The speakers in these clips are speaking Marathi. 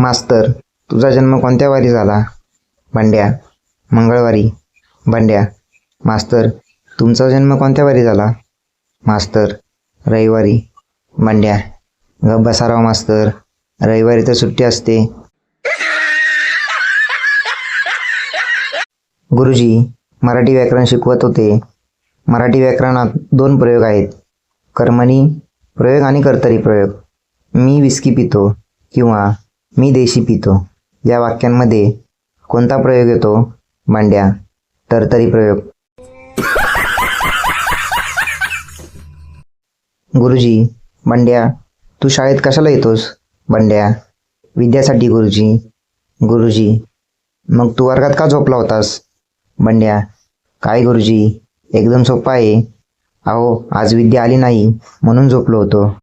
मास्तर तुझा जन्म कोणत्या वारी झाला? भांड्या मंगळवारी. भांड्या मास्तर तुमचा जन्म कोणत्या वारी झाला? मास्तर रविवारी. भांड्या गप बसाराव मास्तर रविवारी तर सुट्टी असते. गुरुजी मराठी व्याकरण शिकवत होते. मराठी व्याकरणात दोन प्रयोग आहेत. कर्मणी प्रयोग आणि कर्तरी प्रयोग. मी विस्की पितो किंवा मी देशी पितो. या वाक्यांमध्ये कोणता प्रयोग येतो? मांड्या. तरतरी प्रयोग. गुरुजी बंड्या तू शाळेत कशाला येतोस? बंड्या विद्यासाठी गुरुजी. गुरुजी मग तू वर्गात का झोपला होतास? बंड्या काय गुरुजी? एकदम सोपा आहे. अहो आज विद्या आली नाही म्हणून झोपलो होतो.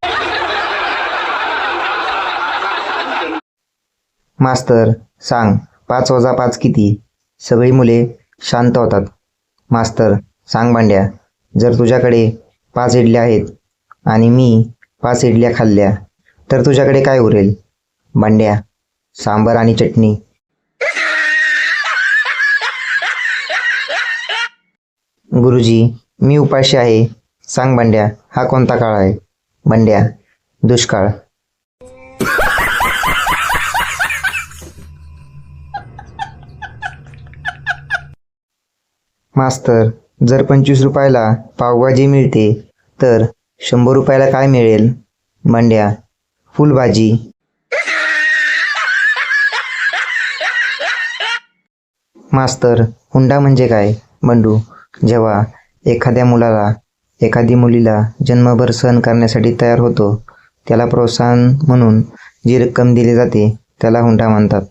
मास्तर सांग पाच वजा पाच किती? सगळी मुले शांत होतात. मास्तर सांग भांड्या जर तुझ्याकडे पाच इडल्या आहेत आणि मी पाच इडल्या खाल्ल्या तर तुझ्याकडे काय उरेल? भांड्या सांबर आणि चटणी. गुरुजी मी उपाशी आहे. सांग भांड्या हा कोणता काळ आहे? भांड्या दुष्काळ. मास्तर जर पंचवीस रुपयाला पावभाजी मिळते तर शंभर रुपयाला काय मिळेल? मांड्या फुलभाजी. मास्तर हुंडा म्हणजे काय? बंडू जेव्हा एखाद्या मुलाला एखादी मुलीला जन्मभर सहन करण्यासाठी तयार होतो त्याला प्रोत्साहन म्हणून जी रक्कम दिली जाते त्याला हुंडा म्हणतात.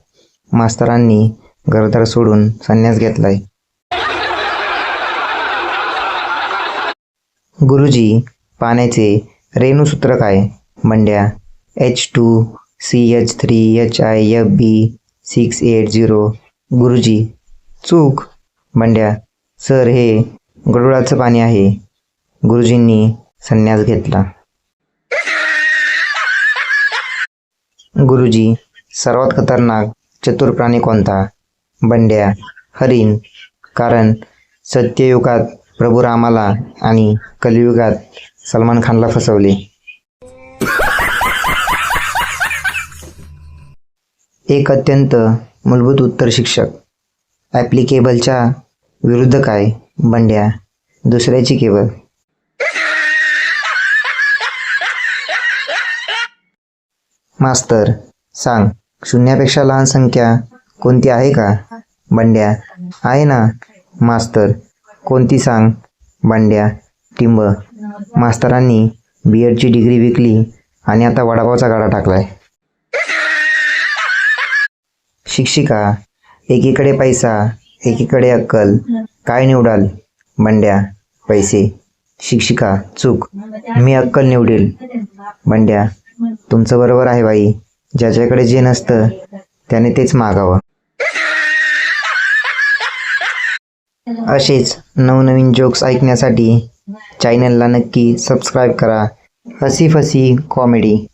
मास्तरांनी घरदार सोडून संन्यास घेतलाय. गुरुजी पाण्याचे रेणूसूत्र काय Mandya H two C H three H I F B six eight zero गुरुजी चूक. मंड्या सर हे गडुळाचं पाणी आहे. गुरुजींनी संन्यास घेतला. गुरुजी सर्वात खतरनाक चतुर प्राणी कोणता? बंड्या हरिण. कारण सत्ययुगात प्रभू रामाला आणि कलियुगात सलमान खानला फसवले. एक अत्यंत मूलभूत उत्तर शिक्षक ॲप्लिकेबलच्या विरुद्ध काय बंड्या? दुसऱ्याची केवळ. मास्तर सांग शून्यापेक्षा लहान संख्या कोणती आहे का? बंड्या आहे ना मास्तर. कोणती सांग? बांड्या टिंब. मास्तरांनी बी एडची डिग्री विकली आणि आता वडापावचा गाडा टाकलाय. शिक्षिका एकीकडे पैसा एकीकडे अक्कल. काय निवडाल? बंड्या पैसे. शिक्षिका चूक. मी अक्कल निवडेल. बंड्या तुमचं बरोबर आहे बाई. ज्याच्याकडे जे नसतं त्याने तेच मागावं. असेच नवनवीन जोक्स ऐकण्यासाठी चॅनलला नक्की सबस्क्राईब करा. हसी फसी कॉमेडी